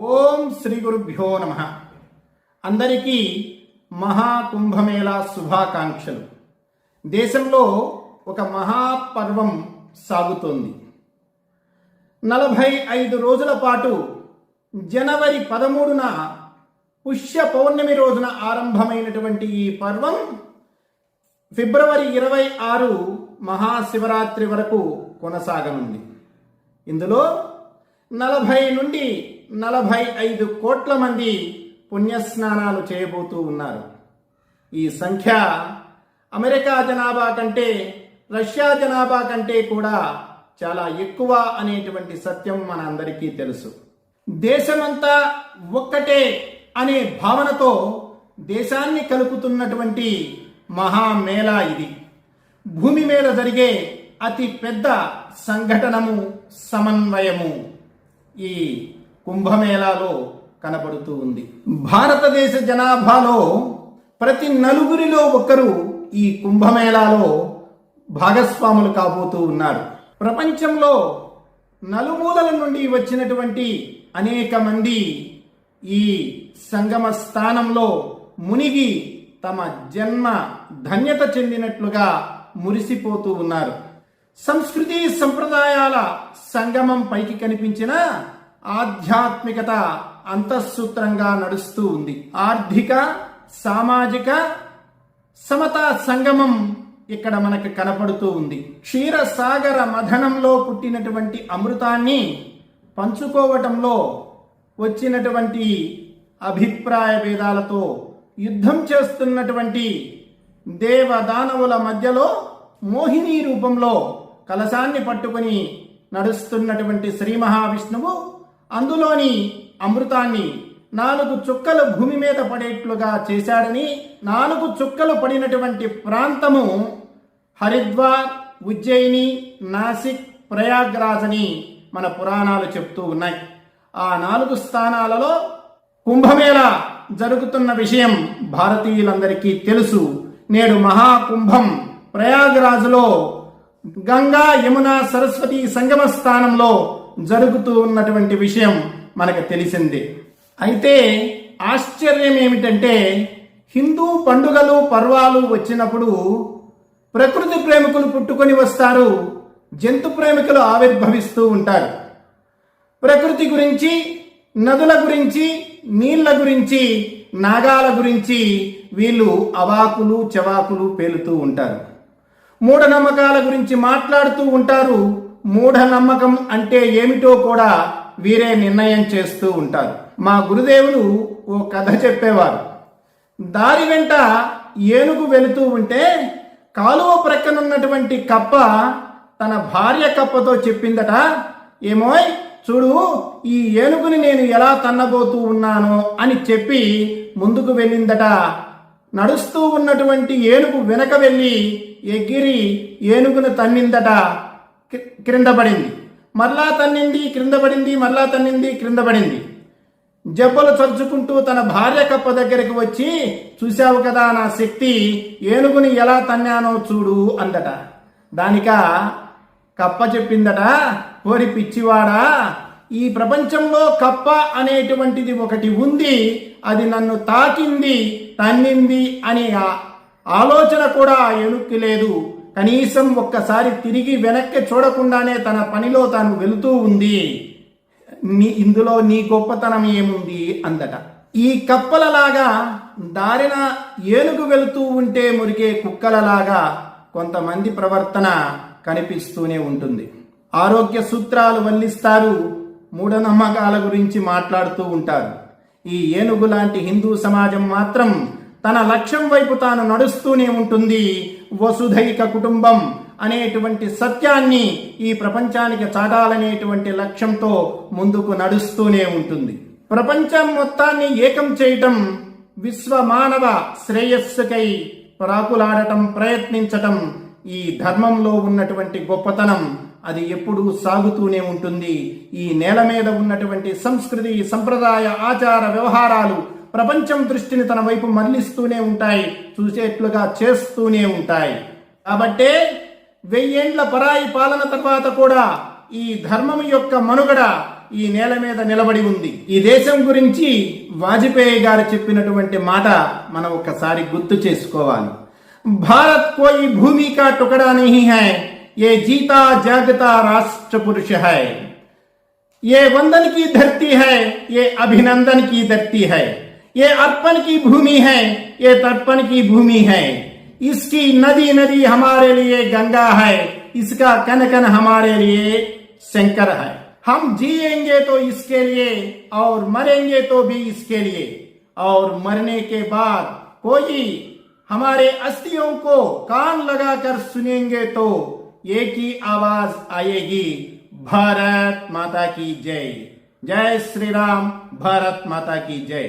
ఓం శ్రీ గురుభ్యో నమ. అందరికీ మహాకుంభమేళా శుభాకాంక్షలు. దేశంలో ఒక మహాపర్వం సాగుతోంది. నలభై ఐదు రోజుల పాటు జనవరి పదమూడున పుష్య పౌర్ణమి రోజున ఆరంభమైనటువంటి ఈ పర్వం ఫిబ్రవరి ఇరవై ఆరు మహాశివరాత్రి వరకు కొనసాగనుంది. ఇందులో నలభై నుండి నలభై ఐదు కోట్ల మంది పుణ్యస్నానాలు చేయబోతూ ఉన్నారు. ఈ సంఖ్య అమెరికా జనాభా కంటే రష్యా జనాభా కంటే కూడా చాలా ఎక్కువ అనేటువంటి సత్యం మన అందరికీ తెలుసు. దేశమంతా ఒక్కటే అనే భావనతో దేశాన్ని కలుపుతున్నటువంటి మహామేళా ఇది. భూమి మీద జరిగే అతి పెద్ద సంఘటనము సమన్వయము. ఈ కుంభమేళాలో కనబడుతూ ఉంది. భారతదేశ జనాభాలో ప్రతి నలుగురిలో ఒకరు ఈ కుంభమేళాలో భాగస్వాములు కాబోతూ ఉన్నారు ప్రపంచంలో నలుమూలల నుండి వచ్చినటువంటి అనేక మంది ఈ సంగమ స్థానంలో మునిగి తమ జన్మ ధన్యత చెందినట్లుగా మురిసిపోతూ ఉన్నారు. సంస్కృతి సంప్రదాయాల సంగమం పైకి కనిపించిన ఆధ్యాత్మికత అంతఃసూత్రంగా నడుస్తూ ఉంది. ఆర్థిక సామాజిక సమతా సంగమం ఇక్కడ మనకు కనపడుతూ ఉంది. క్షీరసాగర మథనంలో పుట్టినటువంటి అమృతాన్ని పంచుకోవటంలో వచ్చినటువంటి అభిప్రాయ భేదాలతో యుద్ధం చేస్తున్నటువంటి దేవదానవుల మధ్యలో మోహిని రూపంలో కలశాన్ని పట్టుకుని నడుస్తున్నటువంటి శ్రీ మహావిష్ణువు అందులోని అమృతాన్ని నాలుగు చుక్కలు భూమి మీద పడేట్లుగా చేశాడని నాలుగు చుక్కలు పడినటువంటి ప్రాంతము హరిద్వార్ ఉజ్జయిని నాసిక్ ప్రయాగ్రాజ్ అని మన పురాణాలు చెప్తూ ఉన్నాయి. ఆ నాలుగు స్థానాలలో కుంభమేళ జరుగుతున్న విషయం భారతీయులందరికీ తెలుసు. నేడు మహాకుంభం ప్రయాగ్రాజ్లో గంగా యమున సరస్వతి సంగమ స్థానంలో జరుగుతూ ఉన్నటువంటి విషయం మనకు తెలిసింది. అయితే ఆశ్చర్యం ఏమిటంటే హిందూ పండుగలు పర్వాలు వచ్చినప్పుడు ప్రకృతి ప్రేమికులు పుట్టుకొని వస్తారు జంతు ప్రేమికులు ఆవిర్భవిస్తూ ఉంటారు. ప్రకృతి గురించి నదుల గురించి నీళ్ళ గురించి నాగాల గురించి వీళ్ళు అవాకులు చవాకులు పేలుతూ ఉంటారు. మూఢనమ్మకాల గురించి మాట్లాడుతూ ఉంటారు మూఢనమ్మకం అంటే ఏమిటో కూడా వీరే నిర్ణయం చేస్తూ ఉంటారు. మా గురుదేవులు ఓ కథ చెప్పేవారు. దారి వెంట ఏనుగు వెళుతూ ఉంటే కాలువ ప్రక్కనున్నటువంటి కప్ప తన భార్య కప్పతో చెప్పిందట ఏమోయ్ చూడు ఈ ఏనుగుని నేను ఎలా తన్నబోతూ ఉన్నానో అని చెప్పి ముందుకు వెళ్ళిందట. నడుస్తూ ఉన్నటువంటి ఏనుగు వెనక వెళ్ళి ఎగిరి ఏనుగును తన్నిందట. క్రింద పడింది మరలా తన్నింది క్రింద పడింది మరలా తన్నింది క్రింద పడింది జబ్బలు చరుచుకుంటూ తన భార్య కప్ప దగ్గరికి వచ్చి చూశావు కదా నా శక్తి ఏనుగుని ఎలా తన్నానో చూడు అందట. దానిక కప్ప చెప్పిందట ఓరి పిచ్చివాడా ఈ ప్రపంచంలో కప్ప అనేటువంటిది ఒకటి ఉంది అది నన్ను తాకింది తన్నింది అనే ఆలోచన కూడా ఎనుక్కి లేదు. కనీసం ఒక్కసారి తిరిగి వెనక్కి చూడకుండానే తన పనిలో తాను వెళుతూ ఉంది. నీ ఇందులో నీ గొప్పతనం ఏముంది అందట. ఈ కప్పలలాగా దారిన ఏనుగు వెళుతూ ఉంటే మురికే కుక్కలలాగా కొంతమంది ప్రవర్తన కనిపిస్తూనే ఉంటుంది. ఆరోగ్య సూత్రాలు వల్లిస్తారు మూఢనమ్మకాల గురించి మాట్లాడుతూ ఉంటారు. ఈ ఏనుగు లాంటి హిందూ సమాజం మాత్రం తన లక్ష్యం వైపు తాను నడుస్తూనే ఉంటుంది. వసుధైక కుటుంబం అనేటువంటి సత్యాన్ని ఈ ప్రపంచానికి చాటాలనేటువంటి లక్ష్యంతో ముందుకు నడుస్తూనే ఉంటుంది. ప్రపంచం మొత్తాన్ని ఏకం చేయటం విశ్వ మానవ శ్రేయస్సుకై ప్రాకులాడటం ప్రయత్నించటం ఈ ధర్మంలో ఉన్నటువంటి గొప్పతనం అది ఎప్పుడూ సాగుతూనే ఉంటుంది. ఈ నేల మీద ఉన్నటువంటి సంస్కృతి సంప్రదాయ ఆచార వ్యవహారాలు ప్రపంచం దృష్టిని తన వైపు మళ్లిస్తూనే ఉంటాయి చూసేట్లుగా చేస్తూనే ఉంటాయి కాబట్టే వెయ్యేండ్ల పరాయి పాలన తర్వాత కూడా ఈ ధర్మం యొక్క మనుగడ ఈ నేల మీద నిలబడి ఉంది ఈ దేశం గురించి వాజ్పేయి గారు చెప్పినటువంటి మాట మనం ఒకసారి గుర్తు చేసుకోవాలి భారత్ కోయి భూమి కా టుకడా నహీ హై ఏ జీతా జాగతా రాష్ట్ర పురుష హై ये वंदन की धरती है ये अभिनंदन की धरती है ये अर्पण की भूमि है, ये तर्पण की भूमि है। इसकी नदी नदी हमारे लिए गंगा है, इसका कन कन हमारे लिए शंकर है। हम जिएँगे तो इसके लिए, और मरेंगे तो भी इसके लिए। और मरने के बाद कोई हमारे अस्थियों को कान लगाकर सुनेंगे तो एक ही आवाज़ आएगी, भारत माता की जय। जय श्री राम भारत माता की जय।